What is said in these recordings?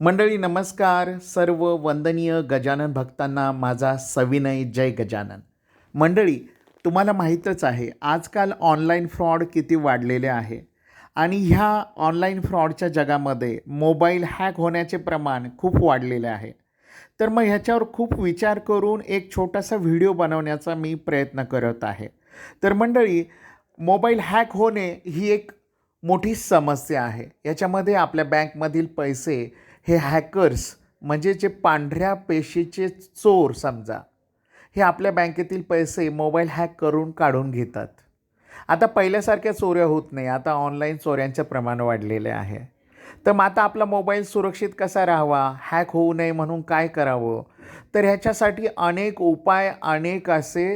मंडळी नमस्कार. सर्व वंदनीय गजानन भक्तांना माझा सविनय जय गजानन. मंडळी तुम्हाला माहीतच आहे आजकाल ऑनलाईन फ्रॉड किती वाढलेले आहे आणि ह्या ऑनलाईन फ्रॉडच्या जगामध्ये मोबाईल हॅक होण्याचे प्रमाण खूप वाढलेले आहे. तर मग ह्याच्यावर खूप विचार करून एक छोटासा व्हिडिओ बनवण्याचा मी प्रयत्न करत आहे. तर मंडळी मोबाईल हॅक होणे ही एक मोठी समस्या आहे. याच्यामध्ये आपल्या बँकमधील पैसे हे हॅकर्स म्हणजे जे पांढऱ्या पेशीचे चोर समजा हे आपल्या बँकेतील पैसे मोबाईल हॅक करून काढून घेतात. आता पहिल्यासारख्या चोऱ्या होत नाही आता ऑनलाईन चोऱ्यांचं प्रमाण वाढलेले आहे. तर मग आता आपला मोबाईल सुरक्षित कसा राहावा? हॅक होऊ नये म्हणून काय करावं? तर ह्याच्यासाठी अनेक उपाय अनेक असे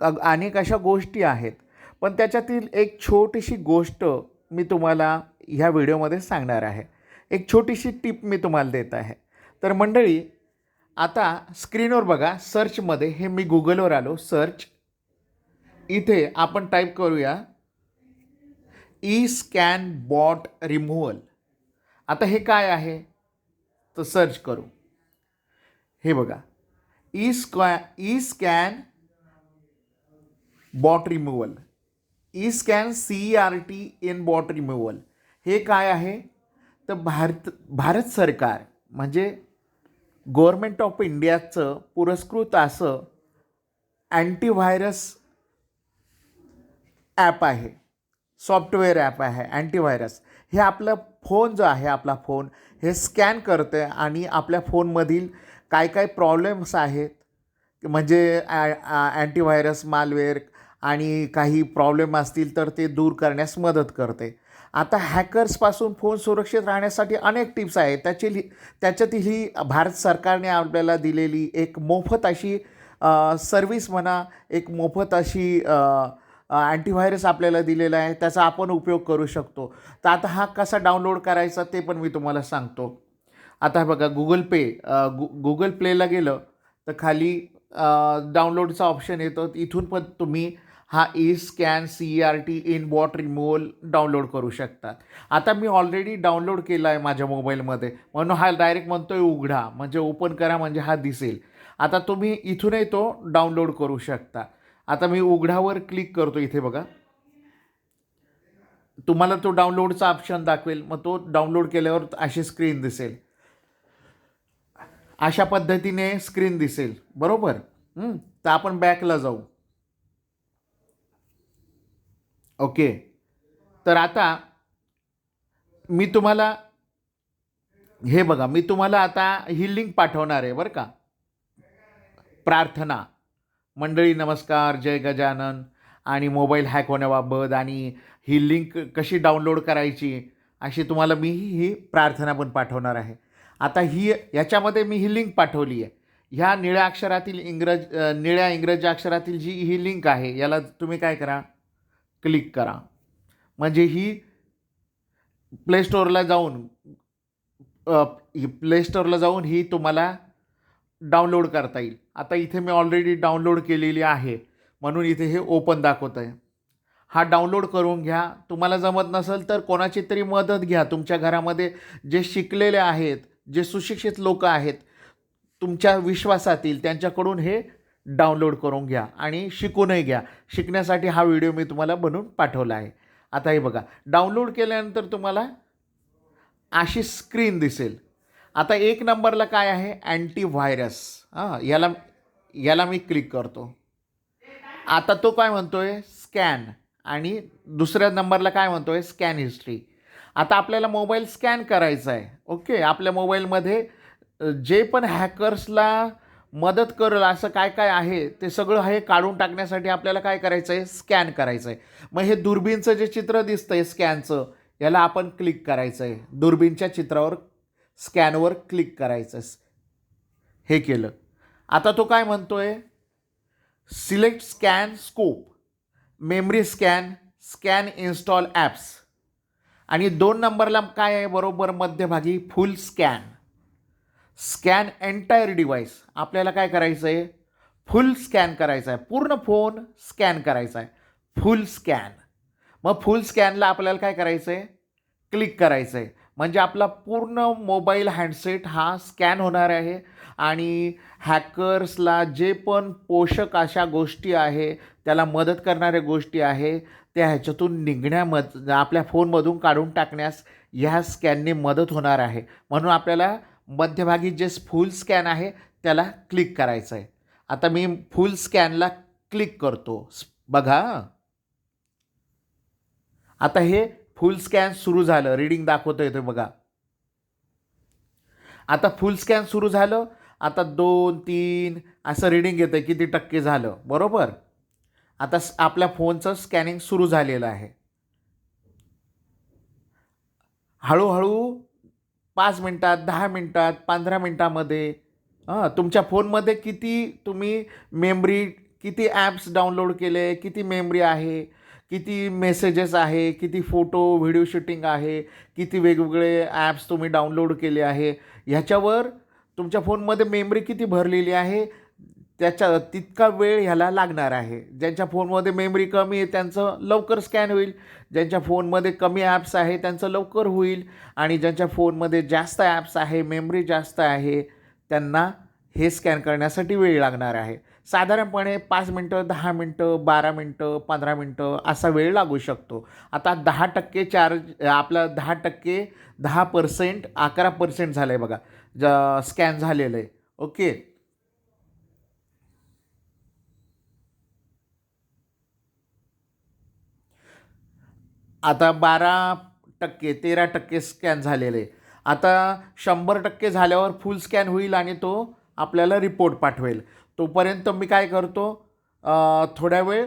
अनेक अशा गोष्टी आहेत. पण त्याच्यातील एक छोटीशी गोष्ट मी तुम्हाला ह्या व्हिडिओमध्ये सांगणार आहे. एक छोटीशी टिप मी तुम्हाला देत आहे. तर मंडळी आता स्क्रीनवर बघा सर्चमध्ये हे मी गुगलवर आलो सर्च. इथे आपण टाईप करूया ई स्कॅन बॉट रिमूव्हल आता हे काय आहे? तर सर्च करू. हे बघा E scan E scan bot removal E scan C R T in bot removal हे काय आहे? तर भारत भारत सरकार म्हणजे गव्हर्मेंट ऑफ इंडियाचं पुरस्कृत असं अँटीव्हायरस ॲप आहे. सॉफ्टवेअर ॲप आहे अँटीव्हायरस हे आपलं फोन जो आहे आपला फोन हे स्कॅन करते आणि आपल्या फोनमधील काय काय प्रॉब्लेम्स आहेत म्हणजे अँटीव्हायरस मालवेअर आणि काही प्रॉब्लेम असतील तर ते दूर करण्यास मदत करते. आता हॅकर्सपासून फोन सुरक्षित राहण्यासाठी अनेक टिप्स आहेत. त्याची लि त्याच्यातील ही भारत सरकारने आपल्याला दिलेली एक मोफत अशी सर्विस म्हणा एक मोफत अशी अँटीव्हायरस आपल्याला दिलेला आहे. त्याचा आपण उपयोग करू शकतो. तर आता हा कसा डाउनलोड करायचा ते पण मी तुम्हाला सांगतो. आता बघा गुगल पे गु गुगल प्लेला गेलं तर खाली डाउनलोडचा ऑप्शन येतो. इथून पण तुम्ही हा E scan C R T in bot removal download करू शकतात. आता मी ऑलरेडी डाउनलोड केला आहे माझ्या मोबाईलमध्ये म्हणून हा डायरेक्ट म्हणतो आहे उघडा. म्हणजे ओपन करा म्हणजे हा दिसेल. आता तुम्ही इथूनही तो डाउनलोड करू शकता. आता मी उघडावर क्लिक करतो इथे बघा. तुम्हाला तो डाउनलोडचा ऑप्शन दाखवेल. मग तो डाउनलोड केल्यावर अशी स्क्रीन दिसेल. अशा पद्धतीने स्क्रीन दिसेल. बरोबर? तर आपण बॅकला जाऊ. ओके. तर आता मी तुम्हाला हे बघा मी तुम्हाला आता ही लिंक पाठवणार आहे बरं का. प्रार्थना. मंडळी नमस्कार जय गजानन. आणि मोबाईल हॅक होण्याबाबत आणि ही लिंक कशी डाउनलोड करायची अशी तुम्हाला मी ही प्रार्थना पण पाठवणार आहे. आता ही याच्यामध्ये मी ही लिंक पाठवली आहे. ह्या निळ्या अक्षरातील इंग्रज निळ्या इंग्रजी अक्षरातील जी ही लिंक आहे याला तुम्ही काय करा? क्लिक करा. म्हणजे ही प्ले स्टोअरला जाऊन प्ले स्टोअरला जाऊन ही तुम्हाला डाउनलोड करता येईल. आता इथे मी ऑलरेडी डाउनलोड केलेली आहे. म्हणून इथे हे ओपन दाखवत आहे हा डाउनलोड करून घ्या. तुम्हाला जमत नसेल तर कोणाची तरी मदत घ्या. तुमच्या घरामध्ये जे शिकलेले आहेत जे सुशिक्षित लोक आहेत तुमच्या विश्वासातील त्यांच्याकडून हे डाउनलोड करून घ्या आणि शिकूनही घ्या. शिकण्यासाठी हा व्हिडिओ मी तुम्हाला बनवून पाठवला आहे. आता हे बघा डाउनलोड केल्यानंतर तुम्हाला अशी स्क्रीन दिसेल. आता एक नंबरला काय आहे? अँटीव्हायरस. हां याला याला मी क्लिक करतो. आता तो काय म्हणतो आहे स्कॅन. आणि दुसऱ्या नंबरला काय म्हणतो आहे स्कॅन हिस्ट्री. आता आपल्याला मोबाईल स्कॅन करायचा आहे. ओके आपल्या मोबाईलमध्ये जे पण हॅकर्सला मदत करेल असं काय काय आहे ते सगळं हे काढून टाकण्यासाठी आपल्याला काय करायचं आहे स्कॅन करायचं आहे मग हे दुर्बीनचं जे चित्र दिसतं आहे स्कॅनचं याला आपण क्लिक करायचं आहे दुर्बीनच्या चित्रावर स्कॅनवर क्लिक करायचं हे केलं. आता तो काय म्हणतो आहे select scan scope. Memory scan scan install apps. आणि दोन नंबरला काय आहे? बरोबर मध्यभागी full scan. Scan entire device. आपल्याला काय करायचं आहे फुल स्कॅन करायचं आहे पूर्ण फोन स्कॅन करायचा आहे फुल स्कॅन. मग फुल स्कॅनला आपल्याला काय करायचं आहे क्लिक करायचं आहे म्हणजे आपला पूर्ण मोबाईल हँडसेट हा स्कॅन होणार आहे. आणि हॅकर्सला जे पण पोषक अशा गोष्टी आहे त्याला मदत करणाऱ्या गोष्टी आहे त्या ह्याच्यातून निघण्यामध आपल्या फोनमधून काढून टाकण्यास ह्या स्कॅनने मदत होणार आहे. म्हणून आपल्याला मध्यभागी जे फुल स्कॅन आहे त्याला क्लिक करायचं आहे आता मी फुल स्कॅनला क्लिक करतो. बघा. आता हे फुल स्कॅन सुरू झालं. रीडिंग दाखवतं येतो बघा. आता फुल स्कॅन सुरू झालं. आता दोन तीन असं रीडिंग येतं किती टक्के झालं? बरोबर? आता आपल्या फोनचं स्कॅनिंग सुरू झालेलं आहे. हळूहळू पाच मिनटात दहा मिनटात पंधरा मिनटामध्ये. हां तुमच्या फोनमध्ये किती तुम्ही मेमरी किती ॲप्स डाउनलोड केले किती मेमरी आहे किती मेसेजेस आहे किती फोटो व्हिडिओ शूटिंग आहे किती वेगवेगळे ॲप्स तुम्ही डाउनलोड केले आहे ह्याच्यावर तुमच्या फोनमध्ये मेमरी किती भरलेली आहे त्याच्या तितका वेळ ह्याला लागणार आहे. ज्यांच्या फोनमध्ये मेमरी कमी आहे त्यांचं लवकर स्कॅन होईल. ज्यांच्या फोनमध्ये कमी ॲप्स आहे त्यांचं लवकर होईल. आणि ज्यांच्या फोनमध्ये जास्त ॲप्स आहे मेमरी जास्त आहे त्यांना हे स्कॅन करण्यासाठी वेळ लागणार आहे. साधारणपणे पाच मिनटं दहा मिनटं बारा मिनटं पंधरा मिनटं असा वेळ लागू शकतो. आता दहा टक्के चार्ज आपला दहा टक्के दहा पर्सेंट अकरा पर्सेंट झालं आहे बघा. ज स्कॅन झालेलं आहे. ओके? आता बारा टक्के तेरा टक्के स्कॅन झालेले. आता शंभर टक्के झाल्यावर फुल स्कॅन होईल आणि तो आपल्याला रिपोर्ट पाठवेल. तोपर्यंत मी काय करतो? थोड्या वेळ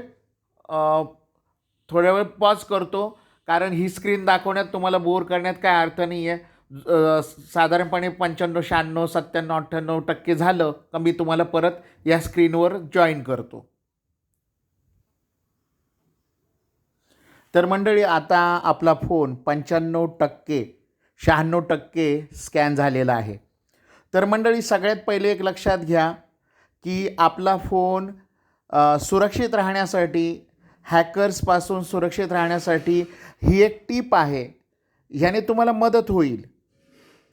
थोड्या वेळ पॉज करतो. कारण ही स्क्रीन दाखवण्यात तुम्हाला बोर करण्यात काय अर्थ नाही आहे साधारणपणे पंच्याण्णव शहाण्णव सत्त्याण्णव अठ्ठ्याण्णव टक्के झालं का मी तुम्हाला परत या स्क्रीनवर जॉईन करतो. तर मंडळी आता आपला फोन पंच्याण्णव टक्के शहाण्णव टक्के स्कॅन झालेला आहे. तर मंडळी सगळ्यात पहिले एक लक्षात घ्या की आपला फोन सुरक्षित राहण्यासाठी हॅकर्सपासून सुरक्षित राहण्यासाठी ही एक टीप आहे. ह्याने तुम्हाला मदत होईल.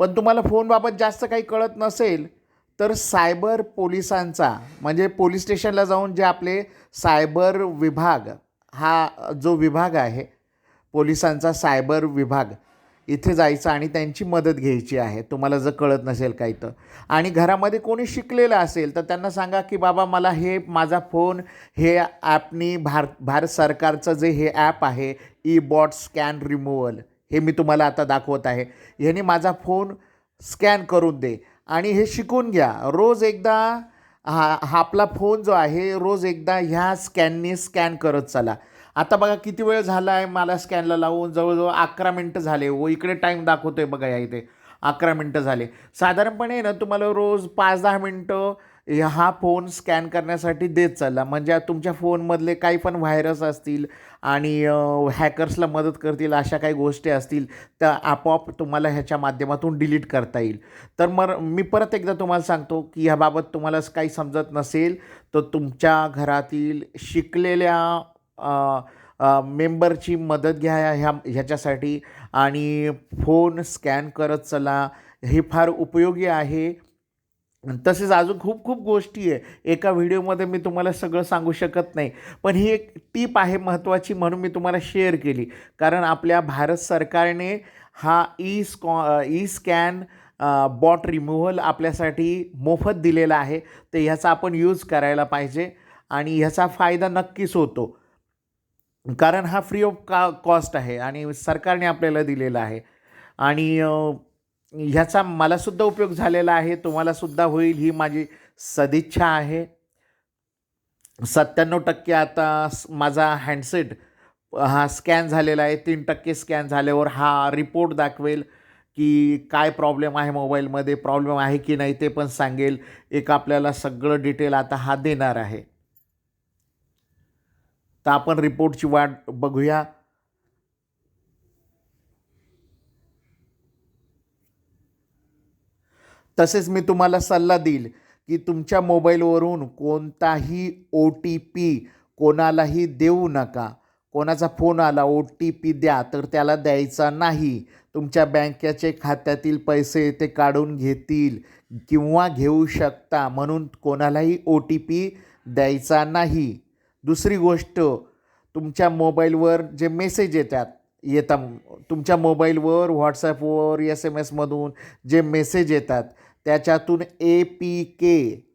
पण तुम्हाला फोनबाबत जास्त काही कळत नसेल तर सायबर पोलिसांचा म्हणजे पोलीस स्टेशनला जाऊन जे आपले सायबर विभाग हा जो विभाग आहे पोलिसांचा सायबर विभाग इथे जायचं आणि त्यांची मदत घ्यायची आहे. तुम्हाला जर कळत नसेल काही तर. आणि घरामध्ये कोणी शिकलेलं असेल तर त्यांना सांगा की बाबा मला हे माझा फोन हे ॲपनी भार भारत सरकारचं जे हे ॲप आहे ई बॉट स्कॅन रिमूव्हल हे मी तुम्हाला आता दाखवत आहे. ह्याने माझा फोन स्कॅन करून दे आणि हे शिकून घ्या. रोज एकदा हा हा आपला फोन जो आहे रोज एकदा ह्या स्कॅनने स्कॅन करत चला. आता बघा किती वेळ झाला आहे मला स्कॅनला लावून जवळजवळ अकरा मिनटं झाले. व इकडे टाईम दाखवतो आहे बघा या इथे. अकरा मिनटं झाले. साधारणपणे ना तुम्हाला रोज पाच दहा मिनटं हा फोन स्कॅन करण्यासाठी देत चालला. म्हणजे तुमच्या फोनमधले काही पण व्हायरस असतील आणि हॅकर्सला मदत करतील अशा काही गोष्टी असतील त्या आपोआप तुम्हाला ह्याच्या माध्यमातून डिलीट करता येईल. तर मग मी परत एकदा तुम्हाला सांगतो की ह्याबाबत तुम्हाला काही समजत नसेल तर तुमच्या घरातील शिकलेल्या मेंबरची मदत घ्या ह्या ह्याच्यासाठी. आणि फोन स्कॅन करत चला. हे फार उपयोगी आहे. तसेच अजून खूप खूप गोष्टी आहे. एका व्हिडिओमध्ये मी तुम्हाला सगळं सांगू शकत नाही. पण ही एक टीप आहे महत्त्वाची म्हणून मी तुम्हाला शेअर केली. कारण आपल्या भारत सरकारने हा E scan E scan bot removal आपल्यासाठी मोफत दिलेला आहे. तर ह्याचा आपण यूज करायला पाहिजे आणि ह्याचा फायदा नक्कीच होतो. कारण हा फ्री ऑफ का कॉस्ट आहे आणि सरकारने आपल्याला दिलेला आहे. आणि ह्याचा मलासुद्धा उपयोग झालेला आहे तुम्हालासुद्धा होईल ही माझी सदिच्छा आहे. सत्त्याण्णव टक्के आता माझा हँडसेट हा स्कॅन झालेला आहे तीन टक्के स्कॅन झाल्यावर हा रिपोर्ट दाखवेल की काय प्रॉब्लेम आहे मोबाईलमध्ये प्रॉब्लेम आहे की नाही ते पण सांगेल. एक आपल्याला सगळं डिटेल आता हा देणार आहे. तर आपण रिपोर्टची वाट बघूया. तसेच मी तुम्हाला सल्ला देईल की तुमच्या मोबाईलवरून कोणताही ओ टी पी कोणालाही देऊ नका. कोणाचा फोन आला ओ टी पी द्या तर त्याला द्यायचा नाही. तुमच्या बँकेचे खात्यातील पैसे ते काढून घेतील किंवा घेऊ शकता म्हणून कोणालाही ओ टी पी द्यायचा नाही. दुसरी गोष्ट तुमच्या मोबाईलवर जे मेसेज येतात येतात तुमच्या मोबाईलवर व्हॉट्सॲपवर एस एम एसमधून जे मेसेज येतात त्याच्यातून ए पी के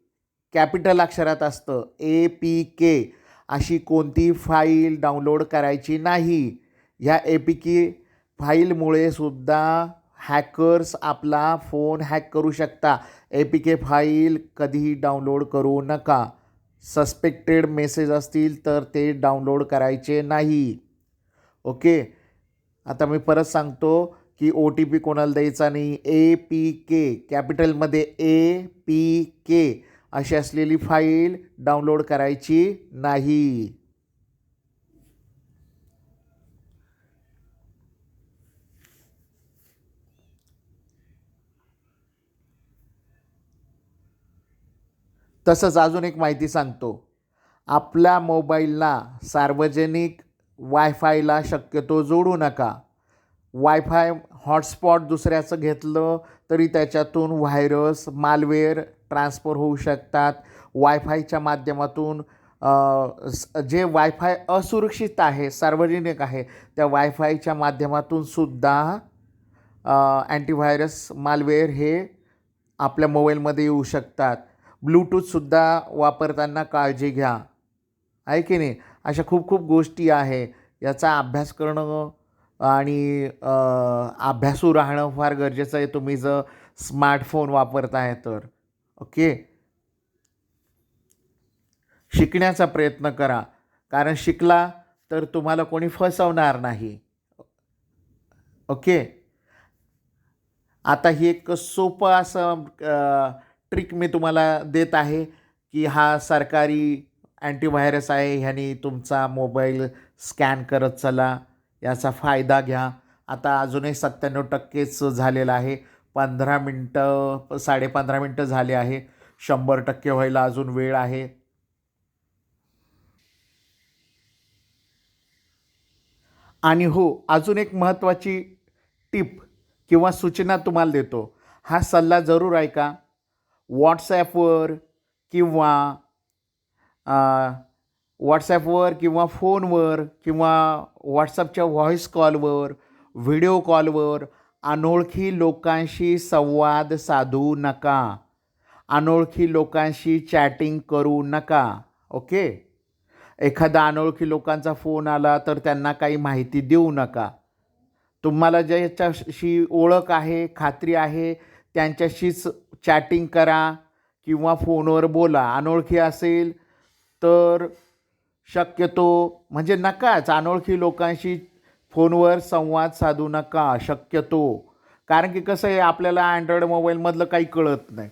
कॅपिटल अक्षरात असतं ए पी के. अशी कोणती फाईल डाउनलोड करायची नाही? ह्या ए पी के फाईलमुळे सुद्धा हॅकर्स आपला फोन हॅक करू शकता. ए पी के फाईल कधीही डाउनलोड करू नका. सस्पेक्टेड मेसेज असतील तर ते डाउनलोड करायचे नाही. ओके? आता मी परत सांगतो. की ओ टी पी कोणाला द्यायचा नाही? ए पी के कॅपिटलमध्ये ए पी के अशी असलेली फाईल डाउनलोड करायची नाही. तसंच अजून एक माहिती सांगतो. आपल्या मोबाईलला सार्वजनिक वायफायला शक्यतो जोडू नका. वायफाय हॉटस्पॉट दुसऱ्याचं घेतलं तरी त्याच्यातून व्हायरस मालवेअर ट्रान्सफर होऊ शकतात. वायफायच्या माध्यमातून जे वायफाय असुरक्षित आहे सार्वजनिक आहे त्या वायफायच्या माध्यमातून सुद्धा अँटीव्हायरस मालवेअर हे आपल्या मोबाईलमध्ये येऊ शकतात. ब्लूटूथसुद्धा वापरताना काळजी घ्या. आहे की नाही? अशा खूप खूप गोष्टी आहे. याचा अभ्यास करणं आणि अभ्यासू राहणं फार गरजेचं आहे. तुम्ही जर स्मार्टफोन वापरताय तर. ओके? शिकण्याचा प्रयत्न करा. कारण शिकला तर तुम्हाला कोणी फसवणार नाही. ओके? आता ही एक सोपं असं ट्रिक मी तुम्हाला देत आहे की हा सरकारी अँटीव्हायरस आहे. ह्यानी तुमचा मोबाईल स्कॅन करत चला. याचा फायदा घ्या. आता अजूनही सत्त्याण्णव टक्केच झालेलं आहे. पंधरा मिनटं साडेपंधरा मिनटं झाले आहे. शंभर टक्के व्हायला अजून वेळ आहे. आणि हो अजून एक महत्त्वाची टिप किंवा सूचना तुम्हाला देतो. हा सल्ला जरूर ऐका. व्हॉट्सॲपवर किंवा व्हॉट्सॲपवर किंवा फोनवर किंवा व्हॉट्सअपच्या व्हॉईस कॉलवर व्हिडिओ कॉलवर अनोळखी लोकांशी संवाद साधू नका. अनोळखी लोकांशी चॅटिंग करू नका. ओके? एखादा अनोळखी लोकांचा फोन आला तर त्यांना काही माहिती देऊ नका. तुम्हाला ज्याच्याशी ओळख आहे खात्री आहे त्यांच्याशीच चॅटिंग करा किंवा फोनवर बोला. अनोळखी असेल तर शक्यतो म्हणजे नकाच अनोळखी लोकांशी फोनवर संवाद साधू नका शक्यतो. कारण की कसं आहे आपल्याला अँड्रॉईड मोबाईलमधलं काही कळत नाही.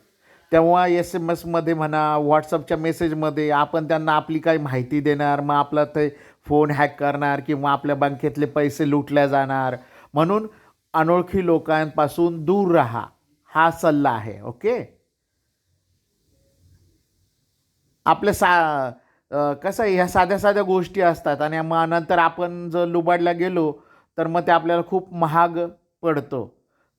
तेव्हा एस एम एसमध्ये म्हणा व्हॉट्सअपच्या मेसेजमध्ये आपण त्यांना आपली काही माहिती देणार मग आपला ते फोन हॅक करणार किंवा आपल्या बँकेतले पैसे लुटल्या जाणार. म्हणून अनोळखी लोकांपासून दूर राहा. हा सल्ला आहे ओके? आपल्या सा कसं आहे ह्या साध्या साध्या गोष्टी असतात आणि मग नंतर आपण जर लुबाडला गेलो तर मग ते आपल्याला खूप महाग पडतं.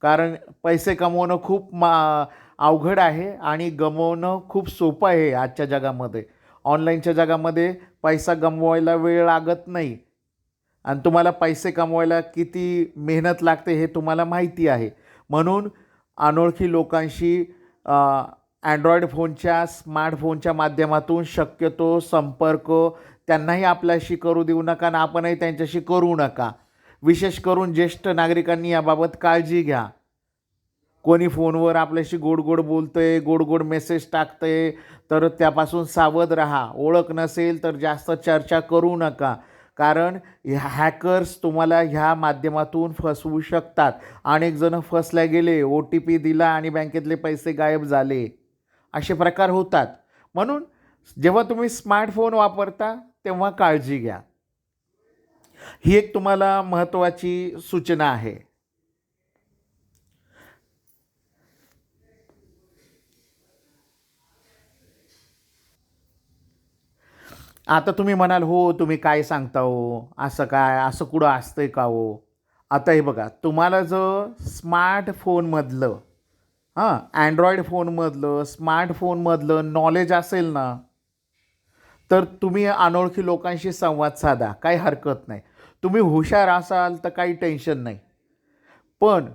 कारण पैसे कमवणं खूप मा अवघड आहे आणि गमवणं खूप सोपं आहे आजच्या जगामध्ये. ऑनलाईनच्या जगामध्ये पैसा गमवायला वेळ लागत नाही. आणि तुम्हाला पैसे कमवायला किती मेहनत लागते हे तुम्हाला माहिती आहे. म्हणून अनोळखी लोकांशी अँड्रॉईड फोनच्या स्मार्टफोनच्या माध्यमातून शक्यतो संपर्क त्यांनाही आपल्याशी करू देऊ नका आणि आपणही त्यांच्याशी करू नका. विशेष करून ज्येष्ठ नागरिकांनी याबाबत काळजी घ्या. कोणी फोनवर आपल्याशी गोड गोड बोलतंय गोड गोड मेसेज टाकतं आहे तर त्यापासून सावध राहा. ओळख नसेल तर जास्त चर्चा करू नका. कारण हॅकर्स तुम्हाला ह्या माध्यमातून फसवू शकतात. अनेक जण फसल्या गेले ओ टी पी दिला आणि बँकेतले पैसे गायब झाले. असे प्रकार होतात. म्हणून जेव्हा तुम्ही स्मार्टफोन वापरता तेव्हा काळजी घ्या. ही एक तुम्हाला महत्त्वाची सूचना आहे. आता तुम्ही म्हणाल हो तुम्ही काय सांगता हो? असं काय? असं कुठं असतंय का हो? आता हे बघा तुम्हाला जर स्मार्टफोनमधलं हां अँड्रॉईड फोनमधलं स्मार्टफोनमधलं नॉलेज असेल ना तर तुम्ही अनोळखी लोकांशी संवाद साधा काही हरकत नाही. तुम्ही हुशार असाल तर काही टेन्शन नाही. पण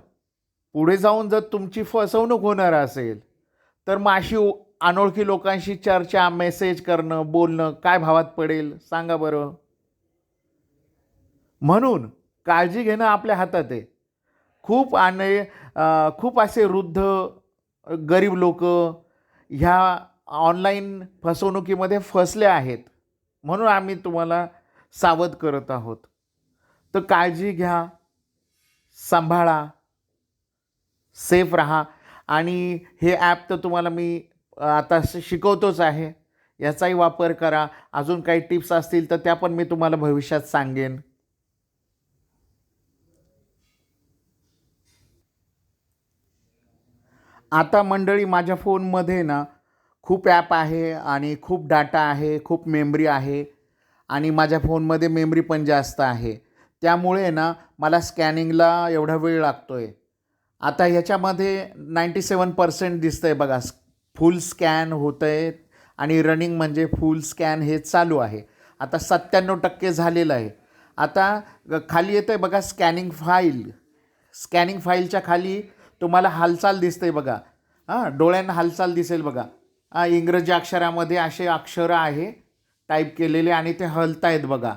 पुढे जाऊन जर तुमची फसवणूक होणार असेल तर माशी अनोळखी लोकांशी चर्चा मेसेज करणं बोलणं काय भावात पडेल सांगा बरं. म्हणून काळजी घेणं आपल्या हातात आहे. खूप आणि खूप असे वृद्ध गरीब लोक ह्या ऑनलाईन फसवणुकीमध्ये फसले आहेत म्हणून आम्ही तुम्हाला सावध करत आहोत. तर काळजी घ्या सांभाळा सेफ राहा आणि हे ॲप तर तुम्हाला मी आता श- शिकवतोच आहे. याचाही वापर करा. अजून काही टिप्स असतील तर त्या पण मी तुम्हाला भविष्यात सांगेन. आता मंडळी माझ्या फोनमध्ये ना खूप ॲप आहे आणि खूप डाटा आहे खूप मेमरी आहे आणि माझ्या फोनमध्ये मेमरी पण जास्त आहे. त्यामुळे ना मला स्कॅनिंगला एवढा वेळ लागतो आहे आता ह्याच्यामध्ये नाईंटी सेवन पर्सेंट दिसतं आहे बघा फुल स्कॅन होतं आहे आणि रनिंग म्हणजे फुल स्कॅन हे चालू आहे. आता सत्त्याण्णव टक्के झालेलं आहे. आता ग- खाली येतं आहे बघा स्कॅनिंग फाईल स्कॅनिंग फाईलच्या खाली तुम्हाला हालचाल दिसते बघा. हां डोळ्यांना हालचाल दिसेल बघा. हां इंग्रजी अक्षरामध्ये असे अक्षरं आहे टाईप केलेले आणि ते हलतायत बघा.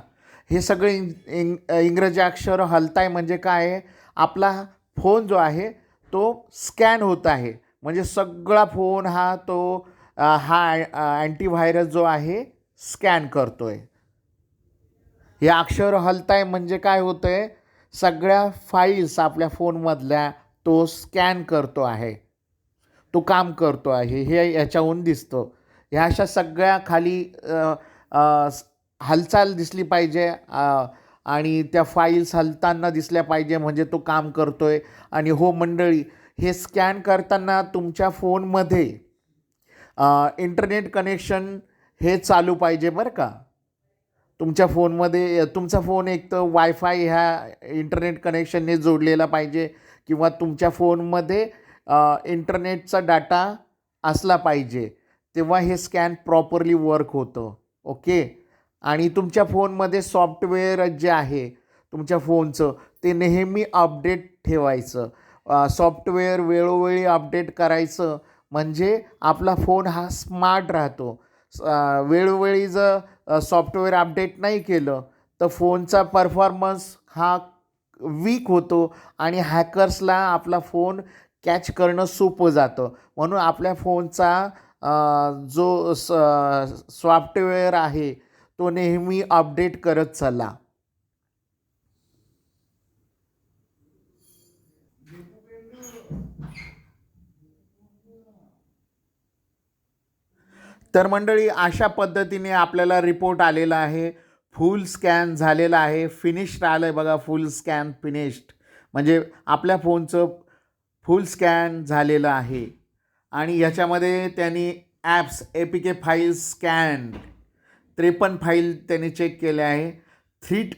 हे सगळे इंग इंग इंग्रजी अक्षरं हलताय म्हणजे काय आहे? आपला फोन जो आहे तो स्कॅन होत आहे. म्हणजे सगळा फोन हा तो हा अँटीव्हायरस जो आहे स्कॅन करतो आहे हे अक्षर हलताय म्हणजे काय होतं आहे सगळ्या फाईल्स आपल्या फोनमधल्या तो स्कॅन करतो आहे. तो काम करतो आहे. हे याच्याहून दिसतं. ह्या अशा सगळ्या खाली हालचाल दिसली पाहिजे आणि त्या फाईल्स हलताना दिसल्या पाहिजे म्हणजे तो काम करतो आहे आणि हो मंडळी हे स्कॅन करताना तुमच्या फोनमध्ये इंटरनेट कनेक्शन हे चालू पाहिजे बरं का? तुमच्या फोनमध्ये तुमचा फोन एक तर वायफाय ह्या इंटरनेट कनेक्शनने जोडलेला पाहिजे. किंवा तुमच्या फोनमध्ये इंटरनेटचा डाटा असला पाहिजे तेव्हा हे स्कॅन प्रॉपरली वर्क होतं ओके? आणि तुमच्या फोनमध्ये सॉफ्टवेअर जे आहे तुमच्या फोनचं ते नेहमी अपडेट ठेवायचं. सॉफ्टवेअर वेळोवेळी अपडेट करायचं म्हणजे आपला फोन हा स्मार्ट राहतो. वेळोवेळी जर सॉफ्टवेअर अपडेट नाही केलं तर फोनचा परफॉर्मन्स हा वीक होतो आणि हॅकर्सला आपला फोन कॅच करणं सोपं जातं. म्हणून आपल्या फोनचा जो स सॉफ्टवेअर आहे तो नेहमी अपडेट करत चला. तर मंडळी अशा पद्धतीने आपल्याला रिपोर्ट आलेला आहे. फुल स्कॅन झालेला आहे. फिनिश्ड आलं आहे बघा फुल स्कॅन फिनिश्ड. म्हणजे आपल्या फोनचं फुल स्कॅन झालेलं आहे. आणि याच्यामध्ये त्यांनी apps A P K file scan त्रेपन्न फाईल त्यांनी चेक केले आहे. Threat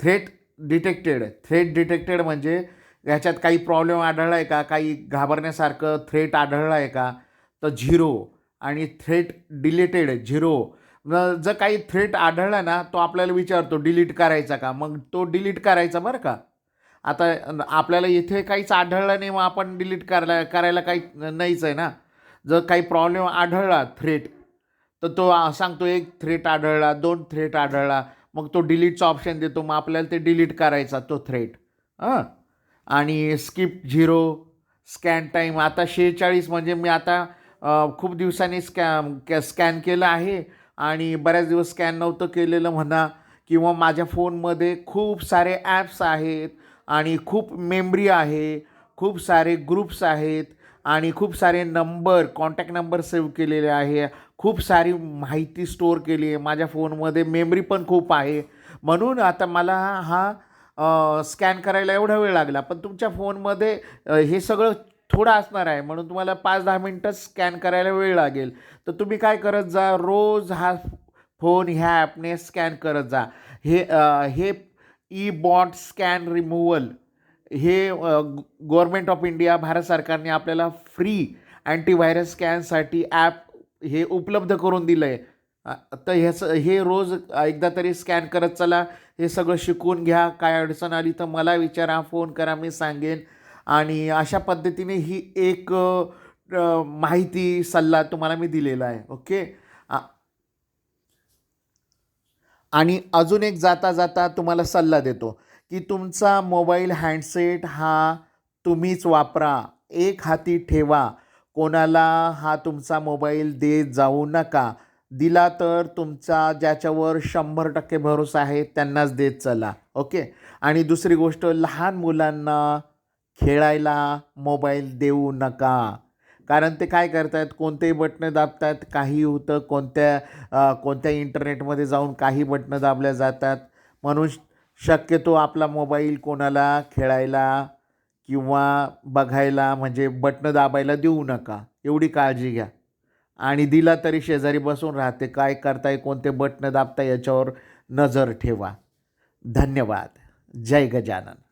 threat detected. Threat detected म्हणजे याच्यात काही प्रॉब्लेम आढळला आहे का? काही घाबरण्यासारखं थ्रेट आढळलं आहे का? तर झिरो. आणि थ्रेट डिलेटेड झिरो. जर काही थ्रेट आढळला ना तो आपल्याला विचारतो डिलीट करायचा का? मग तो डिलीट करायचा बरं का. आता आपल्याला इथे काहीच आढळलं नाही मग आपण डिलीट करायला करायला काही नाहीच आहे ना. जर काही प्रॉब्लेम आढळला थ्रेट तर तो सांगतो एक थ्रेट आढळला दोन थ्रेट आढळला. मग तो डिलीटचा ऑप्शन देतो मग आपल्याला ते डिलीट करायचा तो थ्रेट हां? आणि स्किप झिरो स्कॅन टाईम आता शेहेचाळीस म्हणजे मी आता खूप दिवसांनी स्कॅ कॅ स्कॅन केलं आहे. आणि बऱ्याच दिवस स्कॅन नव्हतं केलेलं म्हणा किंवा माझ्या फोनमध्ये खूप सारे ॲप्स आहेत आणि खूप मेमरी आहे खूप सारे ग्रुप्स आहेत आणि खूप सारे नंबर कॉन्टॅक्ट नंबर सेव्ह केलेले आहे खूप सारी माहिती स्टोअर केली आहे माझ्या फोनमध्ये मेमरी पण खूप आहे. म्हणून आता मला हा स्कॅन करायला एवढा वेळ लागला पण तुमच्या फोनमध्ये हे सगळं थोडा असणार आहे म्हणून तुम्हाला पाच दहा मिनटं स्कॅन करायला वेळ लागेल. तर तुम्ही काय करत जा रोज हा फोन ह्या ॲपने स्कॅन करत जा. हे हे ई बॉट स्कॅन रिमूव्हल हे गव्हर्मेंट ऑफ इंडिया भारत सरकारने आपल्याला फ्री अँटीव्हायरस स्कॅनसाठी ॲप हे उपलब्ध करून दिलं आहे तर ह्याचं हे रोज एकदा तरी स्कॅन करत चला. हे सगळं शिकून घ्या. काय अडचण आली तर मला विचारा फोन करा मी सांगेन. आणि अशा पद्धतीने ही एक माहिती सल्ला तुम्हाला मी दिलेला आहे. ओके? आणि अजून एक जाता जाता तुम्हाला सल्ला देतो की तुमचा मोबाईल हँडसेट हा तुम्हीच वापरा. एक हाती ठेवा. कोणाला हा तुमचा मोबाईल देत जाऊ नका. दिला तर तुमचा ज्याच्यावर शंभर टक्के भरोसा आहे त्यांनाच देत चला. ओके? आणि दुसरी गोष्ट लहान मुलांना खेळायला मोबाईल देऊ नका. कारण ते काय करतात कोणतेही बटणं दाबतात काही होतं कोणत्या कोणत्या इंटरनेटमध्ये जाऊन काही बटणं दाबल्या जातात. म्हणून शक्यतो आपला मोबाईल कोणाला खेळायला किंवा बघायला म्हणजे बटणं दाबायला देऊ नका. एवढी काळजी घ्या. आणि दिला तरी शेजारी बसून राहते. काय करताय कोणते बटणं दाबताय याच्यावर नजर ठेवा. धन्यवाद. जय गजानन.